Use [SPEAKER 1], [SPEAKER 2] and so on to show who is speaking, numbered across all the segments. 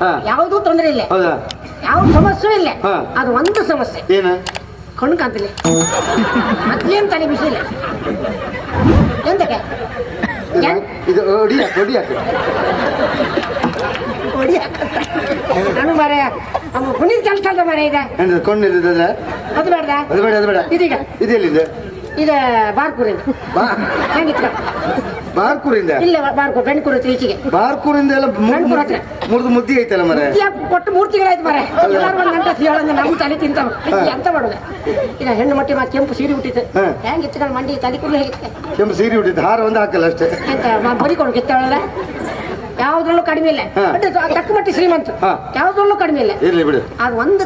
[SPEAKER 1] ಹಾ.
[SPEAKER 2] ಯಾವುದೂ ತೊಂದರೆ ಇಲ್ಲ. ಯಾವ ಸಮಸ್ಯೆ ಇಲ್ಲ.
[SPEAKER 1] ಹಾ.
[SPEAKER 2] ಅದು ಒಂದು ಸಮಸ್ಯೆ.
[SPEAKER 1] ಏನು?
[SPEAKER 2] ಕಣ್ಣು ಕಾಂತಿಲ್ಲ ಮತ್ತೇನ್ ತಲೆ ಬಿಸಿ ಇಲ್ಲ ಎಂತಕ್ಕೆ?
[SPEAKER 1] ಇದು.
[SPEAKER 2] ನಾನು ಮಾರೆ ಪುನೀತ್ ಕೆಲಸ ಮಾರೇ ಈಗ
[SPEAKER 1] ಕಣ್ಣು ಕೊಂಡಿದ್ರೆ
[SPEAKER 2] ಅದು ಬೇಡ
[SPEAKER 1] ಅದು ಬೇಡ ಅದು ಬೇಡ.
[SPEAKER 2] ಇದೀಗ.
[SPEAKER 1] ಇದೆಲ್ಲಿಂದ
[SPEAKER 2] ಈಗ ಬಾರ್ಕೂರಿಂದ. ಹೆಂಗಿತ್ತು?
[SPEAKER 1] ಬಾರ್ಕೂರಿಂದ?
[SPEAKER 2] ಇಲ್ಲ ಬಾರ್ಕೂರ್ ಬೆಣ್ಕೂರು ಹತ್ರ ಈಚೆಗೆ.
[SPEAKER 1] ಬಾರ್ಕೂರಿಂದ ಎಲ್ಲ
[SPEAKER 2] ಗಂಡ್ಪುರ ಹತ್ರ.
[SPEAKER 1] ಮುರಿದು ಮುದ್ದಿ ಐತಲ್ಲ ಮರೆ?
[SPEAKER 2] ಕೊಟ್ಟು ಮೂರು ತಿಂಗಳಾಯ್ತು ಮರೆ. ಎಲ್ಲಾರು ಒಂದು ಗಂಟೆ ಹೇಳಂದ್ರೆ ನಮ್ಮ ತಲೆ ತಿಂತಾವ. ಎಂತ ಮಾಡುದು? ಈಗ ಹೆಣ್ಣು ಮಟ್ಟಿ ಮತ್ತೆ ಕೆಂಪು ಸೀರೆ ಹುಟ್ಟಿತ್ತು ಹೆಂಗೆ ಹೆಂಗ್ ಮಂಡಿ ತಲೆ ಕೂದಲು ಹೇಗಿತ್ತು?
[SPEAKER 1] ಕೆಂಪು ಸೀರೆ ಉಟ್ಟಿದ್ದು ಹಾರ ಒಂದು ಹಾಕಲ್ಲ ಅಷ್ಟೇ.
[SPEAKER 2] ಎಂತ ಬರಿಕೊಂಡು ಕಿತ್ತಾಳಲ್ಲ ಯಾವ್ದ್ರಲ್ಲೂ ಕಡಿಮೆ ಇಲ್ಲ. ತಕ್ಕ ಮಟ್ಟಿ ಶ್ರೀಮಂತ. ಯಾವ್ದ್ರಲ್ಲೂ ಕಡಿಮೆ ಇಲ್ಲ.
[SPEAKER 1] ಇರ್ಲಿ ಬಿಡು.
[SPEAKER 2] ಅದು ಒಂದು.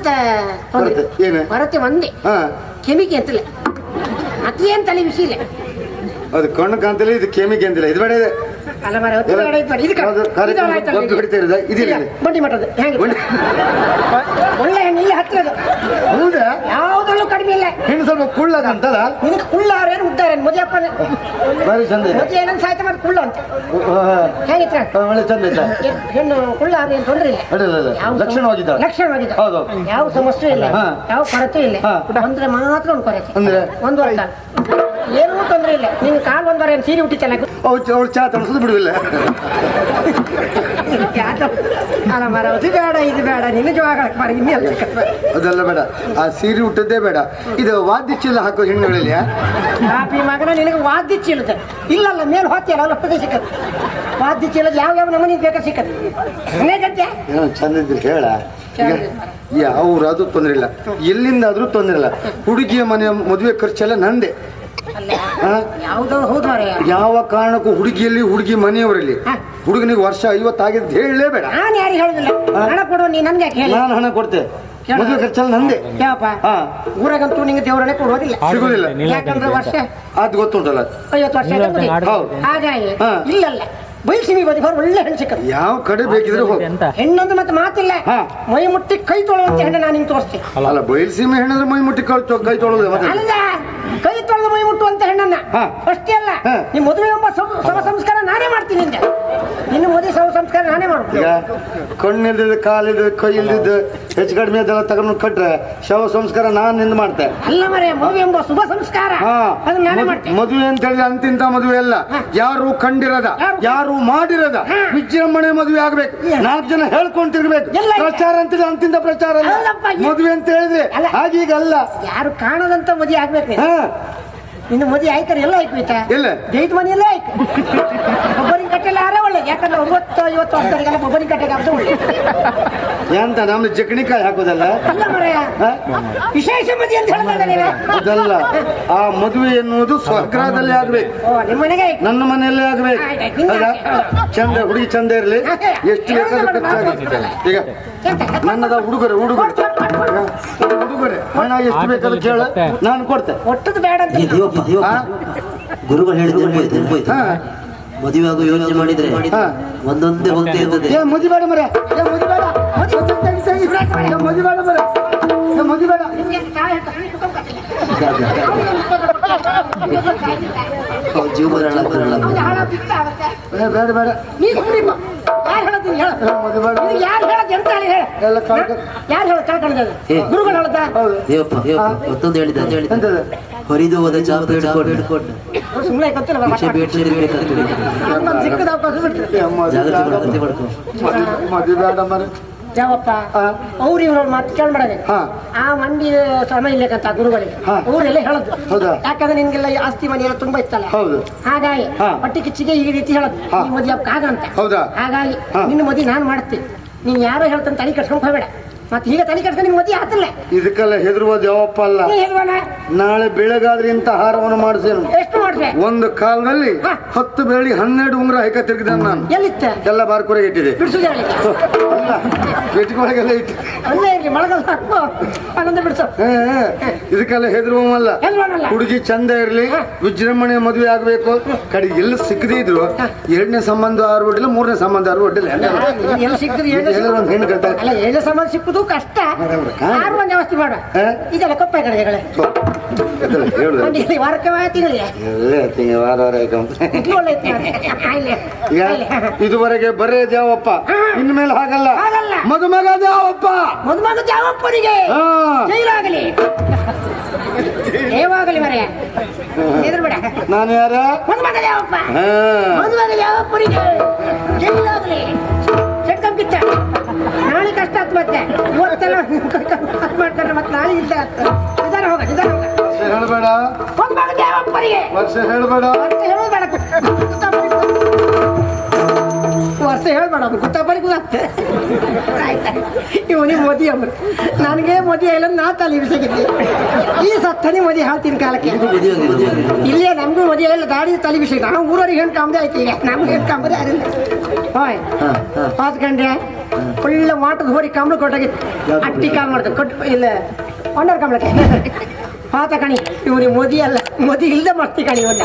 [SPEAKER 1] ಕೊರತೆ.
[SPEAKER 2] ಒಂದೇ.
[SPEAKER 1] ಹಾ.
[SPEAKER 2] ಕೆಮಿಕೆ ಅಂತಲ್ಲ. ಅದೇನ್ ತಲೆ ಬಿಸಿ ಇಲ್ಲ
[SPEAKER 1] ಅದು ಕಣ್ಣು ಕಾಂತಿಲ್ಲ ಇದು ಕೆಮಿಗೆ ಅಂತಿಲ್ಲ ಇದು ಬೇಡ ಇದೆ.
[SPEAKER 2] ಹೆಂಗೆ ಒಳ್ಳೆ ಹೆಣ್ಣು ಇಲ್ಲಿ ಹತ್ತಿರದು
[SPEAKER 1] ಹೌದಾ?
[SPEAKER 2] ಕಡಿಮೆ ಇಲ್ಲ.
[SPEAKER 1] ಹೆಣ್ಣು ಸ್ವಲ್ಪ ಕುಳ್ಳಗ ಅಂತಲ್ಲ?
[SPEAKER 2] ನಿನಗೆ ಕುಳ್ಳಾರೇನು ಉದ್ದಾರೇನು ಮದುವೆಪ್ಪ
[SPEAKER 1] ಬಾರಿ ಚಂದ ಇದೆ.
[SPEAKER 2] ಮದುವೆ ಏನಂತ ಮಾಡಿ ಕುಳ್ಳು ಅಂತ.
[SPEAKER 1] ಆ,
[SPEAKER 2] ಹೇಗಿತ್ತ
[SPEAKER 1] ಒಳ್ಳೆ ಚಂದ
[SPEAKER 2] ಹೆಣ್ಣು ಕುಳ್ಳಾರ ಏನು ತೊಂದರೆ ಇಲ್ಲ.
[SPEAKER 1] ಅಡ್ಡಿಲ್ಲ, ಅಡ್ಡಿಲ್ಲ.
[SPEAKER 2] ಯಾವ ಸಮ-
[SPEAKER 1] ಲಕ್ಷಣವಾಗಿದ್ದ.
[SPEAKER 2] ಲಕ್ಷಣವಾಗಿದ್ದ
[SPEAKER 1] ಹೌದು.
[SPEAKER 2] ಯಾವ ಸಮಸ್ಯೆ ಇಲ್ಲ. ಯಾವ ಕೊರತೆ ಇಲ್ಲ. ಅಂದ್ರೆ ಮಾತ್ರ ಒಂದು ಕೊರತೆ.
[SPEAKER 1] ಅಂದ್ರೆ?
[SPEAKER 2] ಒಂದು ವರ್ಷ ಏನೂ ತೊಂದರೆ ಇಲ್ಲ. ನಿನ್ ಕಾಲ್ ಒಂದ್ ಏನ್ ಸೀರೆ ಹುಟ್ಟಿ
[SPEAKER 1] ಚೆನ್ನಾಗಿ ಅವಳು ಚಾ ತಣಿಸೋದು ಬಿಡುವಿಲ್ಲ?
[SPEAKER 2] ಅಲ್ಲ ಮರ ಅದು ಬೇಡ ಇದು ಬೇಡ. ನಿನ್ನ ಜೋಗಳಕ್ಕೆ ಮರ ಇನ್ನೆಲ್ಲ
[SPEAKER 1] ಅದೆಲ್ಲ ಬೇಡ. ಆ ಸೀರೆ ಹುಟ್ಟದ್ದೇ ಬೇಡ. ಇದು ವಾದ್ಯ ಚೀಲ ಹಾಕೋ ಹೆಣ್ಣುಗಳಲ್ಲಿ
[SPEAKER 2] ಕಾಪಿ ಮಗನ ನಿನಗೆ ವಾದ್ಯ ಚೀಲದ ಇಲ್ಲಲ್ಲ ಮೇಲೆ ಹೋಗ್ತೀಯಲ್ಲ ಅಲ್ಲ ಪದೇ ಸಿಕ್ಕದು ವಾದ್ಯ ಚೀಲದ ಯಾವ ಯಾವ ನಮೂನಿ ಬೇಕಾ ಸಿಕ್ಕದು
[SPEAKER 1] ಏನೋ ಚಂದ ಇದ್ರೆ ಹೇಳ ಅವ್ರು ಅದು ತೊಂದ್ರೆ ಇಲ್ಲ. ಎಲ್ಲಿಂದಾದ್ರೂ ತೊಂದ್ರೆ ಇಲ್ಲ. ಹುಡುಗಿಯ ಮನೆಯ ಮದುವೆ ಖರ್ಚೆಲ್ಲ ನಂದೆ. ಯಾವ ಕಾರಣಕ್ಕೂ ಹುಡುಗಿಯಲ್ಲಿ ಹುಡುಗಿ ಮನೆಯವರಲ್ಲಿ. ಹುಡುಗನಿಗೆ ವರ್ಷ ಐವತ್ತಾಗಿದ್ದು ಹೇಳಲೇಬೇಡ.
[SPEAKER 2] ನಾನು ಯಾರಿಗೆ ಹೇಳುದಿಲ್ಲ? ಹಣ ಕೊಡು ನೀ ನನ್ಗೆ ಯಾಕೆ
[SPEAKER 1] ನಾನು ಹಣ ಕೊಡ್ತೆ. ಮದುವೆ ಖರ್ಚೆಲ್ಲ ನಂದೆ.
[SPEAKER 2] ಊರಾಗಂತೂ ನಿಂಗೆ ದೇವರನ್ನೇ ಕೊಡೋದಿಲ್ಲ
[SPEAKER 1] ಸಿಗುದಿಲ್ಲ.
[SPEAKER 2] ಯಾಕಂದ್ರೆ ವರ್ಷ
[SPEAKER 1] ಅದು ಗೊತ್ತುಂಟಲ್ಲ
[SPEAKER 2] ಐವತ್ತು ವರ್ಷ ಹಾಗಾಗಿ
[SPEAKER 1] ಹಾ.
[SPEAKER 2] ಇಲ್ಲಲ್ಲ. ಬದಿ ಬರೋ ಒಳ್ಳೆ ಹೆಣ್ಣು ಸಿಕ್ಕದು
[SPEAKER 1] ಯಾವ ಕಡೆ ಬೇಕಿದ್ರೆ
[SPEAKER 2] ಹೆಣ್ಣೊಂದು ಮತ್ತೆ ಮಾತಿಲ್ಲ. ಮೈ ಮುಟ್ಟಿ ಕೈ ತೊಳುವಂತ ಹೆಣ್ಣು ನಾನು ನಿಂಗೆ ತೋರಿಸ್ತೀನಿ.
[SPEAKER 1] ಅಲ್ಲ ಬಯಲ್ಸೀಮೆ ಹೆಣ್ಣಂದ್ರೆ ಮೈ ಮುಟ್ಟಿ ಕೈ ತೊಳೆದ ಕೈ ತೊಳೋದು ಮತ್ತೆ.
[SPEAKER 2] ಅಲ್ಲ. ಅಂತ ಹೆಣ್ಣನ್ನ. ಅಷ್ಟೇ ಅಲ್ಲ ನಿಮ್ ಮದುವೆ ಎಂಬ ಸಮ ಸಮ ಸಂಸ್ಕಾರ ನಾನೇ ಮಾಡ್ತೀನಿ ಅಂತೆ ನಿನ್ನ ಮದುವೆ ಸಮ ಸಂಸ್ಕಾರ ನಾನೇ ಮಾಡ್ತೀನಿ
[SPEAKER 1] ಕಣ್ಣಿಲ್ದಿದ್ದು ಕಾಲಿದ್ದು ಕೈ ಇಲ್ದಿದ್ದು ಹೆಚ್ಚು ಕಡಿಮೆ ಅದೆಲ್ಲ ತಗೊಂಡು ಕಟ್ರೆ ಶವ ಸಂಸ್ಕಾರ ನಾನು ನಿಂದ ಮಾಡ್ತೆ.
[SPEAKER 2] ಅಲ್ಲ ಮರೆ ಮದುವೆ ಎಂಬ ಶುಭ ಸಂಸ್ಕಾರ. ಅದು ನಾನೇ ಮಾಡ್ತೀನಿ
[SPEAKER 1] ಮದುವೆ ಅಂತ ಹೇಳಿದ್ರೆ ಅಂತಿಂತ ಮದುವೆ ಅಲ್ಲ. ಯಾರು ಕಂಡಿರದ
[SPEAKER 2] ಯಾರು?
[SPEAKER 1] ಮಾಡಿರದ. ವಿಜೃಂಭಣೆ ಮದುವೆ ಆಗ್ಬೇಕು. ನಾಲ್ಕು ಜನ ಹೇಳ್ಕೊಂಡ್ ತಿರ್ಬೇಕು
[SPEAKER 2] ಎಲ್ಲ ಇದೆ.
[SPEAKER 1] ಪ್ರಚಾರ ಅಂತ ಅಂತಿಂತ ಪ್ರಚಾರ ಅಲ್ಲ. ಮದುವೆ ಅಂತ ಹೇಳಿದ್ರೆ ಹಾಗೀಗಲ್ಲ.
[SPEAKER 2] ಯಾರು ಕಾಣದಂತ ಮದುವೆ ಆಗ್ಬೇಕು. ನಿನ್ನ ಮದುವೆ ಆಯ್ತಾರೆ ಎಲ್ಲ ಆಯ್ತು
[SPEAKER 1] ಇಲ್ಲ
[SPEAKER 2] ಜೈತ್ ಎಲ್ಲ ಆಯ್ತು. ಒಬ್ಬರಿ ಕಟ್ಟೆಲ್ಲ ಆರ ಒಳ್ಳೆ ಯಾಕಂದ್ರೆ ಒಂಬತ್ತು ಐವತ್ತು ವರ್ಷದವರಿಗೆಲ್ಲ ಒಬ್ಬರಿಗೆ ಕಟ್ಟೆಗೆ ಆಗ್ತದೆ ಒಳ್ಳೆ.
[SPEAKER 1] ಎಂತ ನಮ್ದು ಚಕ್ನಿಕಾಯಿ ಹಾಕೋದಲ್ಲ?
[SPEAKER 2] ಅಲ್ಲ ಮರೆಯ ವಿಶೇಷ ಮದಿ ಅಂತ ಹೇಳ್ತಾರೆ ನೀನು?
[SPEAKER 1] ಅದಲ್ಲ ಆ ಮದುವೆ ಎನ್ನುವುದು ಸ್ವಗ್ರಹದಲ್ಲಿ ಆಗ್ಬೇಕು.
[SPEAKER 2] ಓ ನಿಮ್ಮ ಮನೆಗೆ ಆಯ್ತು.
[SPEAKER 1] ನನ್ನ ಮನೆಯಲ್ಲೇ ಆಗ್ಬೇಕು.
[SPEAKER 2] ಆಯ್ತ್ ಆಯ್ತ್.
[SPEAKER 1] ಹೌದಾ? ಚಂದ ಹುಡುಗಿ ಚಂದ ಇರಲಿ. ಎಷ್ಟು ಬೇಕಾದ್ರೂ ಖರ್ಚಾಗುತ್ತೆ. ಈಗ ನನ್ನದ ಹುಡುಗರು ಉಡುಗೊರೆ ಉಡುಗೊರೆ ಹಣ ಎಷ್ಟು ಬೇಕಾದ್ರೂ ಕೇಳ ನಾನು ಕೊಡ್ತೆ.
[SPEAKER 2] ಒಟ್ಟದು ಬೇಡ ಅಂತ?
[SPEAKER 3] ಗುರುಗಳು ಹೇಳಿದ್ರೆ ಮದುವೆ ಆಗೋ ಯೋಚನೆ ಮಾಡಿದ್ರೆ
[SPEAKER 1] ಹಾ.
[SPEAKER 3] ಒಂದೊಂದೇ ಹೋಗ್ತಾ ಇರ್ತದೆ
[SPEAKER 1] ಏ ಮದಿಬೇಡ ಮರ ಏ ಏ ಏ.
[SPEAKER 3] ಅವ್ರ ಜೀವ ಬರಲ್ಲ ಬರಲ್ಲ.
[SPEAKER 1] ಬೇಡ ಬೇಡ.
[SPEAKER 2] ಇದು ಯಾರು ಹೇಳದ್ ಎಂತ ಹೇಳಿ ಹೇಳ.
[SPEAKER 1] ಎಲ್ಲ ಕಳ್ಕ-
[SPEAKER 2] ಯಾರು ಹೇಳ ಕಳ್ಕೊಂಡದ್ದು
[SPEAKER 3] ಏ.
[SPEAKER 2] ಗುರುಗಳು ಹೇಳದ?
[SPEAKER 1] ಹೌದು.
[SPEAKER 3] ದೇವಪ್ಪ ದೇವಪ್ಪ ಮತ್ತೊಂದು ಹೇಳಿದ ಹೇಳಿದ
[SPEAKER 1] ಎಂತದ?
[SPEAKER 3] ಹೊರಿದು ಹೋದ ಚಾಪ ಹಿಡ್ಕೊಂಡು ಹಿಡ್ಕೊಂಡು
[SPEAKER 2] ಸುಮ್ಮನೆ ಗೊತ್ತಿಲ್ಲ
[SPEAKER 3] ಭಿಕ್ಷೆ ಬೇಡ್ಸಿದ್ರೆ ಬೇಕಂತ
[SPEAKER 2] ನಮ್ಗೊಂದು ಸಿಕ್ಕದ ಅವಕಾಶ ಬಿಟ್ರು.
[SPEAKER 1] ಏ
[SPEAKER 3] ಮಾಡ್ಕೊ ಮಾಡ್ಕೊ
[SPEAKER 1] ಮದಿ- ಮದಿಬೇಡ ಮರ.
[SPEAKER 2] ಯಾವಪ್ಪ
[SPEAKER 1] ಹಾ.
[SPEAKER 2] ಅವ್ರು ಇವ್ರ ಮಾತು ಕೇಳ್ಬೇಡ ಆ ಮಂದಿ ಸಮಯ ಇಲ್ಲಕ್ಕಂತ ಗುರುಗಳಿಗೆ. ಅವರೆಲ್ಲ ಹೇಳದ್ದು
[SPEAKER 1] ಹೌದಾ?
[SPEAKER 2] ಯಾಕಂದ್ರೆ ನಿನ್ಗೆಲ್ಲ ಆಸ್ತಿ ಮನೆ ಎಲ್ಲ ತುಂಬಾ ಇತ್ತಲ್ಲ?
[SPEAKER 1] ಹೌದು.
[SPEAKER 2] ಹಾಗಾಗಿ ಪಟ್ಟಿ ಕಿಚ್ಚಿಗೆ ಈ ರೀತಿ ಹೇಳದ್ದು
[SPEAKER 1] ಹಾ.
[SPEAKER 2] ಈ ಮದುವೆ ಆಗಂತ
[SPEAKER 1] ಹೌದಾ?
[SPEAKER 2] ಹಾಗಾಗಿ. ನಿನ್ನ ಮದುವೆ ನಾನು ಮಾಡ್ತೀನಿ. ನೀನ್ ಯಾರು ಹೇಳ್ತಾನೆ ತಲೆ ಕಟ್ಸ್ಕೊಂಡ್ ಹೋಗ್ಬೇಡ. ಮತ್ತೆ ಈಗ ತಲೆ ಕಟ್ಸ್ಕೊಂಡು ನಿನ್ ಮದುವೆ ಆತಲ್ಲ?
[SPEAKER 1] ಇದಕ್ಕೆಲ್ಲ ಹೆದರುವ ಯಾವಪ್ಪ ಅಲ್ಲ. ನಾಳೆ ಬೆಳಗಾದ್ರೆ ಇಂಥ ಹಾರವನ್ನು ಮಾಡಿಸೇನು? ಒಂದು ಕಾಲದಲ್ಲಿ. ಹತ್ತು ಬೆಳ್ಳಿ ಹನ್ನೆರಡು ಉಂಗ್ರ ಹೈಕ ತಿರುಗಿದ ನಾನು.
[SPEAKER 2] ಎಲ್ಲಿತ್ತ?
[SPEAKER 1] ಎಲ್ಲ ಬಾರ್ಕೂರ ಇಟ್ಟಿದೆ.
[SPEAKER 2] ಬಿಡಿಸುದ ಹೇಳಿ
[SPEAKER 1] ಅಲ್ಲ
[SPEAKER 2] ಇರ್ಲಿ ಮಳೆಗಾಲ ಹಾಕೋ ಆನಂದ ಬಿಡಿಸು.
[SPEAKER 1] ಇದಕ್ಕೆಲ್ಲ ಹೆದರುವಲ್ಲ
[SPEAKER 2] ಅಲ್ಲ
[SPEAKER 1] ಹುಡುಗಿ ಚಂದ ಇರ್ಲಿ ವಿಜೃಂಭಣೆ ಮದುವೆ ಆಗ್ಬೇಕು. ಕಡೆ ಎಲ್ಲ ಸಿಕ್ಕದಿದ್ರು ಎರಡನೇ ಸಂಬಂಧ ಆರು ಒಡ್ಡಿಲ್ಲ ಮೂರನೇ ಸಂಬಂಧ ಆರು ಒಡ್ಡಿಲ್ಲ ಒಂದು ಹೆಣ್ಣು ಕಟ್ಟ
[SPEAKER 2] ಅಲ್ಲ ಸಂಬಂಧ ಸಿಕ್ಕುದು ಕಷ್ಟ. ಆರು ಒಂದು ವ್ಯವಸ್ಥೆ ಮಾಡ? ಇದೆಲ್ಲ ಕೊಪ್ಪೆ ಕಡೆಗಳೇ.
[SPEAKER 1] ಇದುವರೆಗೆ ಬರೇ ದೇವಪ್ಪ. ಇನ್ಮೇಲೆ ಹಾಗಲ್ಲ. ಮದುಮಗ ದೇವಪ್ಪ.
[SPEAKER 2] ಮದುಮಗ
[SPEAKER 1] ದೇವಪ್ಪನಿಗೆ.
[SPEAKER 2] ಜೈಲಾಗಲಿ. ಏವಾಗಲಿ ಮರೆ.
[SPEAKER 1] ನಾನು ಯಾರ?
[SPEAKER 2] ಜೈಲಾಗಲಿ ಸೆಟ್ಕಂ ಕಿಚ್ಚ. ನಾಳೆ ಕಷ್ಟ ಆತ್ ಮತ್ತೆ. ಇವತ್ತೆಲ್ಲ ಮಾಡ್ತಾರೆ ಮತ್ತೆ ನಾಳೆ ಇಲ್ಲ. ನಿಧಾನ ಹೋಗ ನಿಧಾನ
[SPEAKER 1] ವರ್ಷ ಹೇಳ್ಬೇಡ.
[SPEAKER 2] ಬೇಡ ವರ್ಷ ಹೇಳ್ಬೇಡ ಅವ್ನು ಗುತ್ತಪಡಿ ಗೊತ್ತೆ ಆಯ್ತಾ ಇವನಿಗೆ ಮೋದಿ ಅವ್ರು ನನಗೆ ಮೋದಿ ಇಲ್ಲ ನಾ ತಲೆ ಬಿಸಾಗಿದ್ದೆ ಈ ಸತ್ತನಿ ಮೋದಿ ಹೇಳ್ತೀನಿ ಕಾಲಕ್ಕೆ.
[SPEAKER 3] ಮದುವೆ ಆಗಿದೆ, ಮದುವೆ ಆಗಿದೆ.
[SPEAKER 2] ಇಲ್ಲೇ ನಮಗೂ ಮದುವೆ ಇಲ್ಲ ದಾಡಿ ತಲೆ ಬಿಸಿ ನಾವು ಊರವ್ರಿಗೆ ಹೆಣ್ಣು ಕಾಮದೆ ಆಯ್ತು ಈಗ. ನಮ್ಗೆ ಹೆಣ್ಣು ಕಾಮದೆ ಯಾರಿಲ್ಲ ಹೋಯ್
[SPEAKER 3] ಹಾ, ಹಾ.
[SPEAKER 2] ಪಾತ್ಕಂಡ್ರೆ ಒಳ್ಳೆ ಮಾಟದ ಹೋರಿ ಕಂಬಳ ಕೊಟ್ಟಾಗಿತ್ತು
[SPEAKER 3] ಯಾವ್ದು?
[SPEAKER 2] ಅಟ್ಟಿ ಕಾಲ್ ಮಾಡ್ದು ಕೊಟ್ಟು ಇಲ್ಲ ಒಂಡರ್ ಕಂಬಳಕ್ಕೆ ಪಾತ ಕಣಿ ಇವನಿಗೆ ಮೋದಿ ಅಲ್ಲ. ಮೋದಿ ಇಲ್ಲದೆ ಮಾಡ್ತಿ ಕಣಿ ಇವನ್ನ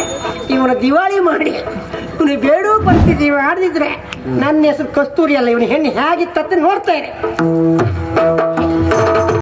[SPEAKER 2] ಇವನ ದಿವಾಳಿ ಮಾಡಿ ಇವನು ಬೇಡ ಪರಿಸ್ಥಿತಿ ಆಡದಿದ್ರೆ. ನನ್ನ ಹೆಸರು ಕಸ್ತೂರಿ ಅಲ್ಲ ಇವನು ಹೆಣ್ಣು ಹೇಗಿತ್ತಂತ ನೋಡ್ತಾ ಇದೆ